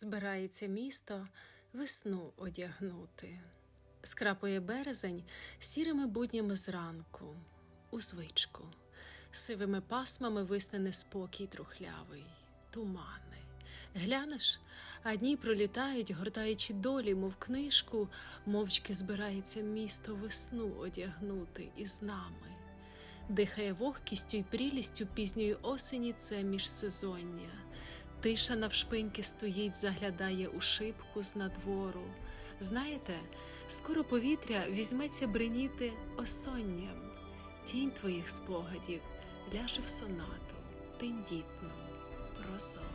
Збирається місто весну одягнути. Скрапує березень сірими буднями зранку, у звичку, сивими пасмами висне неспокій трухлявий, тумани. Глянеш, а дні пролітають, гортаючи долі, мов книжку, мовчки збирається місто весну одягнути із нами. Дихає вогкістю й прілістю пізньої осені це міжсезоння. Тиша навшпиньки стоїть, заглядає у шибку з надвору. Знаєте, скоро повітря візьметься бреніти осонням. Тінь твоїх спогадів ляже в сонату, тендітну, прозору.